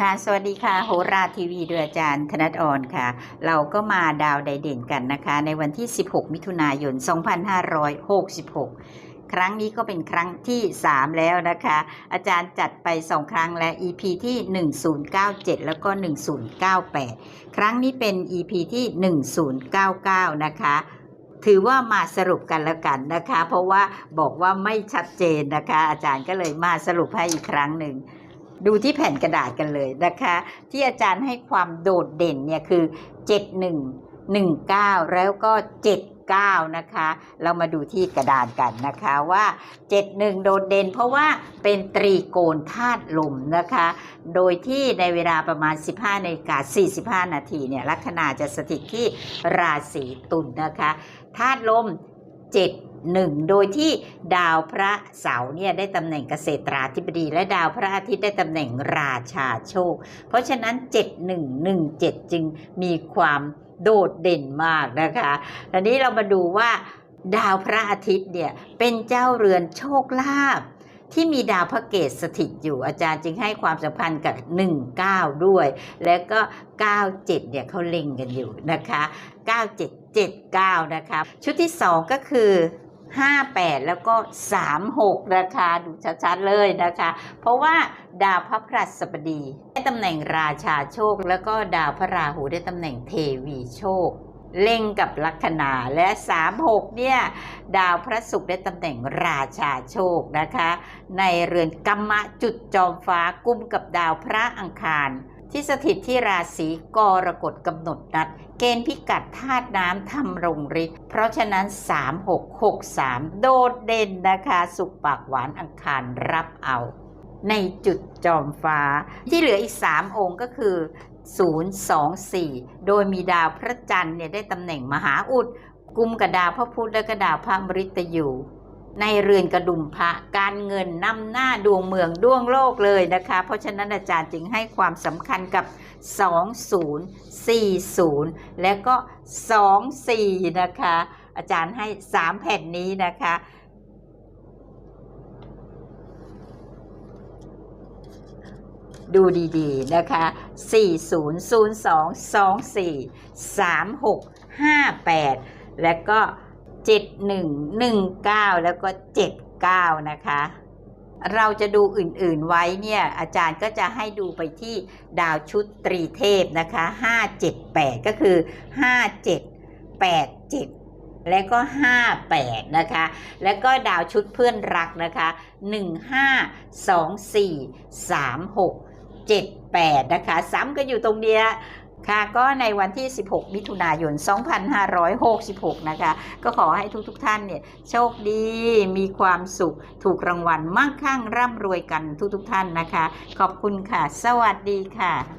ค่ะ สวัสดีค่ะ โหราทีวีโดยอาจารย์ธนัทออนค่ะ เราก็มาดาวไดเด่นกันนะคะ ในวันที่ 16 มิถุนายน 2566 ครั้งนี้ก็เป็นครั้งที่ 3 แล้วนะคะ อาจารย์จัดไป 2 ครั้งและ EP ที่ 1097 แล้วก็ 1098 ครั้งนี้เป็น EP ที่ 1099 นะคะถือว่ามาสรุปกันแล้วกันนะคะ เพราะว่าบอกว่าไม่ชัดเจนนะคะ อาจารย์ก็เลยมาสรุปให้อีกครั้งหนึ่ง ดูที่แผ่นกระดาษกันเลยนะคะ ที่อาจารย์ให้ความโดดเด่นเนี่ยคือ 7119 แล้วก็ 79 นะคะ เรามาดูที่กระดานกันนะคะว่า 71 โดดเด่นเพราะว่าเป็นตรีโกณธาตุลมนะคะ โดยที่ในเวลาประมาณ 15นาฬิกา45 นาทีเนี่ยลัคนาจะสถิตที่ราศีตุลนะคะธาตุลม 71โดยที่ดาวพระเสาร์เนี่ยได้ตำแหน่งเกษตราธิบดี และดาวพระอาทิตย์ได้ตำแหน่งราชาโชค เพราะฉะนั้น 7117 จึงมีความโดดเด่นมากนะคะทีนี้เรามาดูว่าดาวพระอาทิตย์เนี่ยเป็นเจ้าเรือนโชคลาภที่มีดาวพระเกตสถิตอยู่อาจารย์จึงให้ความสัมพันธ์กับ 19 ด้วย แล้วก็ 97 เนี่ยเขาเล็งกันอยู่นะคะ 9779 นะคะ ชุดที่ 2 ก็คือ 58 แล้วก็ 36 นะคะ ดูชัดๆเลยนะคะ เพราะว่าดาวพระพฤหัสบดีได้ตำแหน่งราชาโชค แล้วก็ดาวพระราหูได้ตำแหน่งเทวีโชคเล็งกับลัคนาและ 36 เนี่ย ดาวพระศุกร์ได้ตำแหน่งราชาโชคนะคะ ในเรือนกรรมะจุดจอมฟ้ากุมกับดาวพระอังคาร ที่สถิตที่ราศีกรกฎกำหนดนัด เกณฑ์พิกัดธาตุน้ำทำรงฤทธิ์เพราะฉะนั้น 3663 โดดเด่นนะคะ สุขปากหวานอังคารรับเอา ในจุดจอมฟ้าที่เหลืออีก 3 องค์ก็คือ 024 โดยมีดาวพระจันทร์เนี่ยได้ตำแหน่งมหาอุดกุมกับดาวพระพุธและก็ดาวพระมฤตยู ในเรือนกระดุมพระการเงินนำหน้าดวงเมืองดวงโลกเลยนะคะ เพราะฉะนั้นอาจารย์จึงให้ความสำคัญกับ 2040 และก็ 24 นะคะ อาจารย์ให้ 3 แผ่นนี้นะคะดูดีๆ นะคะ 400224 3658 แล้วก็ 7119 แล้วก็ 79 นะคะ เราจะดูอื่นๆไว้เนี่ย อาจารย์ก็จะให้ดูไปที่ดาวชุดตรีเทพนะคะ 578 ก็คือ 5787และก็ 58 นะคะ แล้วก็ดาวชุดเพื่อนรักนะคะ 152436 78 นะคะ ซ้ำก็อยู่ตรงเนี้ย ค่ะก็ในวันที่ 16 มิถุนายน 2566 นะคะ ก็ขอให้ทุกๆทท่านเนี่ยโชคดี มีความสุข ถูกรางวัลมั่งคั่งร่ำรวยกันทุกๆทท่านนะคะ ขอบคุณค่ะ สวัสดีค่ะ